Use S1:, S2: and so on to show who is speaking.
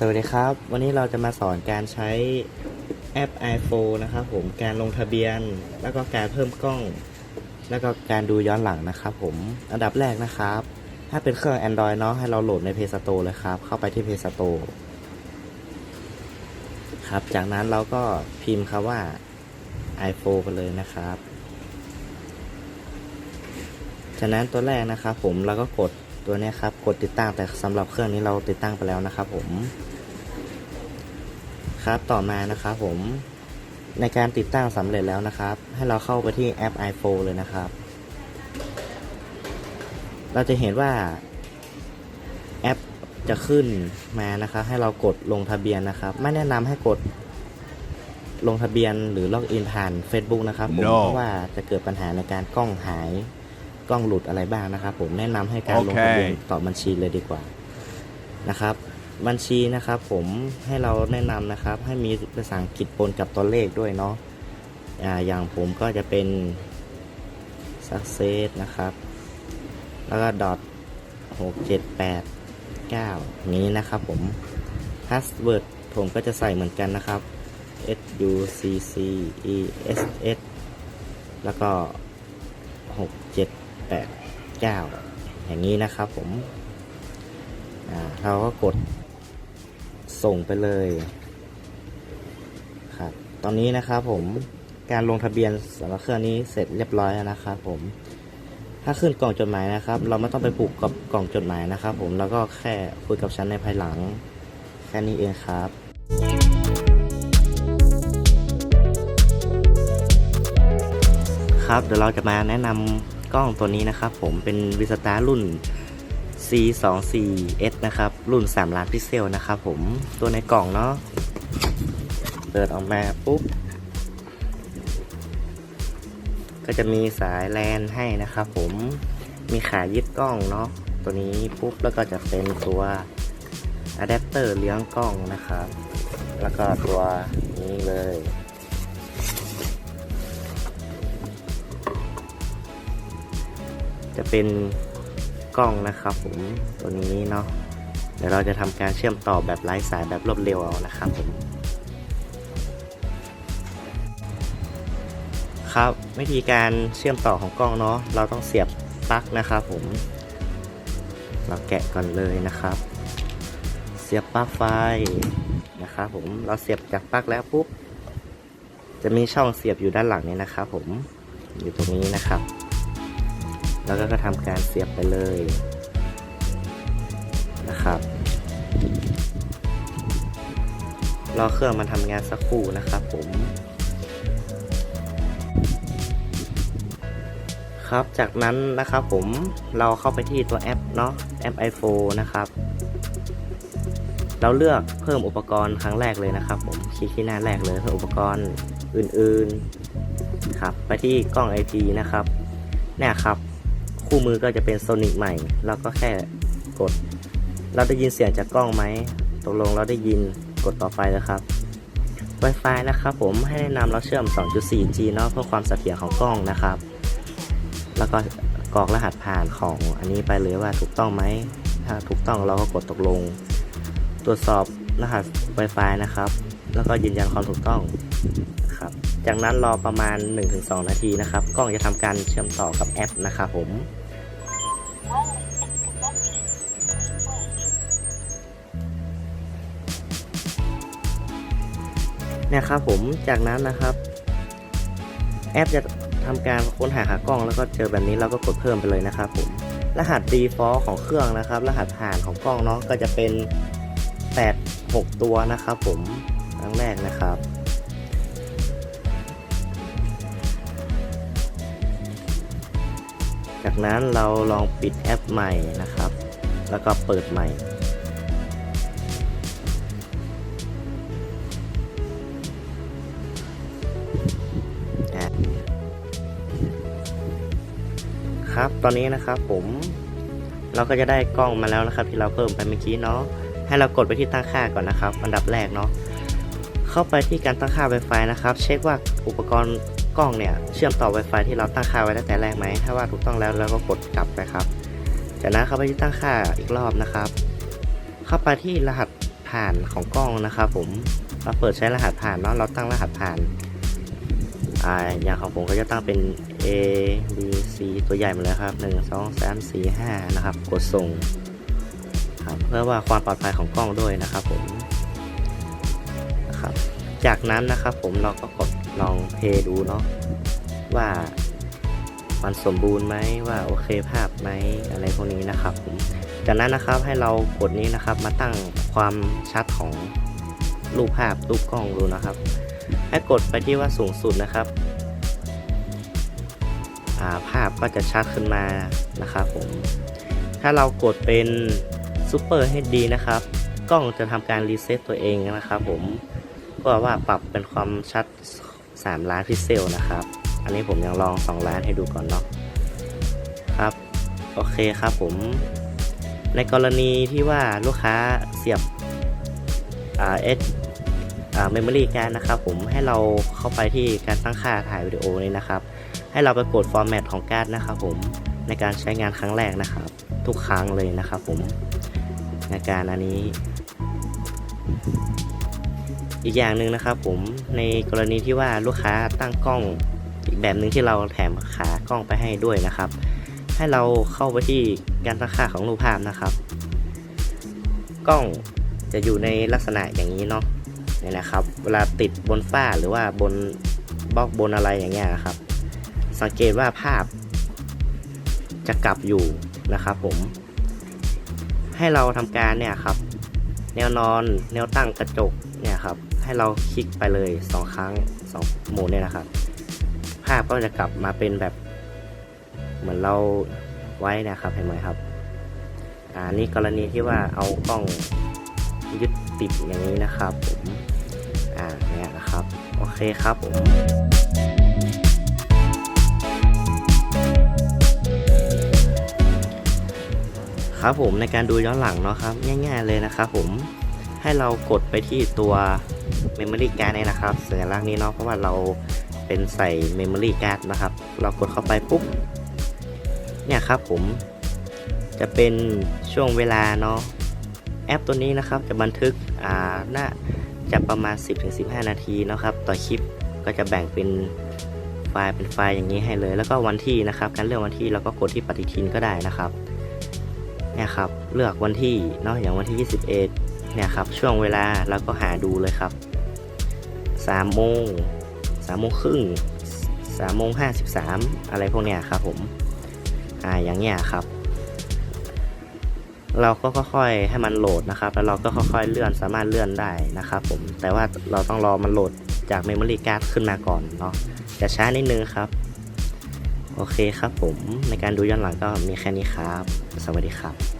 S1: สวัสดีครับ วันนี้เราจะมาสอนการใช้แอป iPhone นะครับผมการลงทะเบียน แล้วก็การเพิ่มกล้อง แล้วก็การดูย้อนหลังนะครับผมอันดับแรกนะครับ ถ้าเป็นเครื่อง Android เนาะให้เราโหลดใน Play Store เลยครับ เข้าไปที่ Play Store ครับ จากนั้นเราก็พิมพ์คำว่า iPhone ไปเลยนะครับ จากนั้นตัวแรกนะครับผมเราก็กดตัวนี้ครับ กดติดตั้งแต่สำหรับเครื่องนี้เราติดตั้งไปแล้วนะครับผม ครับต่อมานะครับผมในการติดตั้งสำเร็จแล้วนะครับ ให้เราเข้าไปที่แอป iPhone เลยนะครับ เราจะเห็นว่าแอปจะขึ้นมานะครับ ให้เรากดลงทะเบียนนะครับ ไม่แนะนำให้กดลงทะเบียนหรือล็อกอินผ่าน Facebook นะครับผม
S2: No
S1: เพราะว่าจะเกิดปัญหาในการกล้องหายกล้องหลุดอะไรบ้างนะครับ ผมแนะนำให้การลงทะเบียน
S2: โอเค
S1: ต่อบัญชีเลยดีกว่านะครับ บัญชีนะครับผมให้เราแนะนำนะครับ ให้มีภาษาอังกฤษปนกับตัวเลขด้วยเนาะอ่าอย่างผมก็จะเป็น success นะครับ แล้วก็ dot หกเจ็ดแปดเก้านี้นะครับผม password ผมก็จะใส่เหมือนกันนะครับ s u c c e s s แล้วก็หกเจ็ดแปดเก้าอย่างนี้นะครับผมเราก็กด ส่งไปเลยครับตอนนี้นะครับผมการลงทะเบียนสำหรับเครื่องนี้เสร็จเรียบร้อยแล้วนะครับผมถ้าขึ้นกล่องจดหมายนะครับ เราไม่ต้องไปผูกกับกล่องจดหมายนะครับ ผมแล้วก็แค่คุยกับฉันในภายหลังแค่นี้เองครับครับเดี๋ยวเราจะมาแนะนำกล้องตัวนี้นะครับ ผมเป็นวิสตารุ่น C24S นะครับ รุ่น 3 ล้านพิกเซลนะครับผมตัวในกล่องเนาะเปิดออกมาปุ๊บ ก็จะมีสายแลนให้นะครับผมมีขายึดกล้องเนาะตัวนี้ปุ๊บแล้วก็จะเป็นตัวอะแดปเตอร์เลี้ยงกล้องนะครับ แล้วก็ตัวนี้เลยจะเป็น กล้องนะครับผมตัวนี้เนาะเดี๋ยวเราจะทำการเชื่อมต่อแบบไร้สายแบบรวดเร็วเอานะครับผมครับวิธีการเชื่อมต่อของกล้องเนาะเราต้องเสียบปลั๊กนะครับผม เราแกะก่อนเลยนะครับ เสียบปลั๊กไฟนะครับผมเราเสียบจากปลั๊กแล้วปุ๊บจะมีช่องเสียบอยู่ด้านหลังนี้นะครับผมอยู่ตรงนี้นะครับ แล้วก็ทำการเสียบไปเลยนะครับรอเครื่องมันทำงานสักครู่นะครับผม ครับจากนั้นนะครับผมเราเข้าไปที่ตัวแอปเนาะแอป iPhone นะครับ เราเลือกเพิ่มอุปกรณ์ครั้งแรกเลยนะครับผมคลิกที่หน้าแรกเลยเพิ่มอุปกรณ์อื่นๆครับไปที่กล้อง IP นะครับเนี่ยครับ คู่มือก็จะเป็นโซนิกใหม่เราก็แค่กด เราได้ยินเสียงจากกล้องไหมตกลงเราได้ยินกดต่อไปเลยครับ Wi-Fi นะครับผมให้แนะนำเราเชื่อม 2.4G เนาะเพื่อความเสถียรของกล้องนะครับ แล้วก็กรอกรหัสผ่านของอันนี้ไปเลยว่าถูกต้องไหม ถ้าถูกต้องเราก็กดตกลง ตรวจสอบรหัส Wi-Fi นะครับ แล้วก็ยืนยันความถูกต้องครับ จากนั้นรอประมาณ 1-2 นาทีนะครับ กล้องจะทำการเชื่อมต่อกับแอปนะครับผม นี่ยครับผมจากนั้นนะครับ แอปจะทำการค้นหาหากล้องแล้วก็เจอแบบนี้เราก็กดเพิ่มไปเลยนะครับผมรหัส default ของเครื่องนะครับ รหัสผ่านของกล้องเนาะก็จะเป็น 8 6 ตัวนะครับผมครั้งแรกนะครับ จากนั้นเราลองปิดแอปใหม่นะครับ แล้วก็เปิดใหม่ ครับตอนนี้นะครับผมเราก็จะได้กล้องมาแล้วนะครับ ที่เราเพิ่มไปเมื่อกี้เนาะให้เรากดไปที่ตั้งค่าก่อนนะครับ อันดับแรกเนาะเข้าไปที่การตั้งค่า Wi-Fi นะครับ เช็คว่าอุปกรณ์ กล้องเนี่ยเชื่อมต่อ Wi-Fi ที่เราตั้งค่าไว้ตั้งแต่แรกไหม ถ้าว่าถูกต้องแล้วเราก็กดกลับไปครับ จากนั้นเข้าไปที่ตั้งค่าอีกรอบนะครับ เข้าไปที่รหัสผ่านของกล้องนะครับผม เราเปิดใช้รหัสผ่านเนาะ เราตั้งรหัสผ่านอ่าอย่างของผมก็จะตั้งเป็น A B C ตัวใหญ่หมาเลยครับ 1 2 3 4 5 นะครับ กดส่งครับเพื่อว่าความปลอดภัยของกล้องด้วยนะครับผมนะครับ จากนั้นนะครับผมเราก็กด ลองเพย์ดูเนาะว่ามันสมบูรณ์ไหมว่าโอเคภาพไหมอะไรพวกนี้นะครับผมจากนั้นนะครับให้เรากดนี้นะครับ มาตั้งความชัดของรูปภาพรูปกล้องดูนะครับ ให้กดไปที่ว่าสูงสุดนะครับาภาพก็จะชัดขึ้นมานะครับผมถ้าเรากดเป็น Super HD นะครับกล้องจะทำการรีเซ็ตตัวเองนะครับผมก็ว่าปรับเป็นความชัด 3 ล้านพิกเซลนะครับ อันนี้ผมยังลอง 2 ล้านให้ดูก่อนเนาะครับ โอเคครับผม ในกรณีที่ว่าลูกค้าเสียบเอสเมมโมรี่การนะครับผมให้เราเข้าไปที่การตั้งค่าถ่ายวิดีโอนี้นะครับ ให้เราไปกดฟอร์แมตของการ์ดนะครับผมในการใช้งานครั้งแรกนะครับ ทุกครั้งเลยนะครับผมในการอันนี้ อีกอย่างหนึ่งนะครับผมในกรณีที่ว่าลูกค้าตั้งกล้องอีกแบบหนึ่งที่เราแถมขากล้องไปให้ด้วยนะครับ ให้เราเข้าไปที่การตั้งค่าของรูปภาพนะครับ กล้องจะอยู่ในลักษณะอย่างนี้เนาะเนี่ยนะครับ เวลาติดบนฝ้าหรือว่าบนบล็อกบนอะไรอย่างเงี้ยนะครับ สังเกตว่าภาพ จะกลับอยู่นะครับผม ให้เราทำการเนี่ยครับ แนวนอนแนวตั้งกระจก เนี่ยครับ ให้เราคลิกไปเลยสองครั้งสองโหมดเนี่ยนะครับ ภาพก็จะกลับมาเป็นแบบ เหมือนเราไว้เนะครับ เห็นไหมครับ อ่า นี่กรณีที่ว่าเอากล้องยึดติดอย่างนี้นะครับผม อ่า เนี่ยนะครับ โอเคครับผมครับผมในการดูย้อนหลังเนาะครับ ง่าย ๆเลยนะครับผม ให้เรากดไปที่ตัว Memory Card เนี่ยนะครับสัญลักษณ์นี้เนาะเพราะว่าเราเป็นใส่ Memory Card นะครับ เรากดเข้าไปปุ๊บเนี่ยครับผมจะเป็นช่วงเวลาเนาะแอปตัวนี้นะครับจะบันทึกอ่าน่าจะประมาณ 10-15 นาทีนะครับ ต่อคลิปก็จะแบ่งเป็นไฟล์เป็นไฟล์อย่างนี้ให้เลย แล้วก็วันที่นะครับการเลือกวันที่เราก็กดที่ปฏิทินก็ได้นะครับเนี่ยครับ เลือกวันที่เนาะอย่างวันที่ 21 เนี่ยครับช่วงเวลาเราก็หาดูเลยครับ3โมง3โมงครึ่ง3โมง53 อะไรพวกเนี้ยครับผมอ่าอย่างเงี้ยครับ เราก็ค่อยๆให้มันโหลดนะครับ แล้วเราก็ค่อยๆเลื่อนสามารถเลื่อนได้นะครับ ผมแต่ว่าเราต้องรอมันโหลดจาก Memory Card ขึ้นมาก่อนเนาะจะช้านิดนึงครับโอเคครับผมในการดูย้อนหลังก็มีแค่นี้ครับ สวัสดีครับ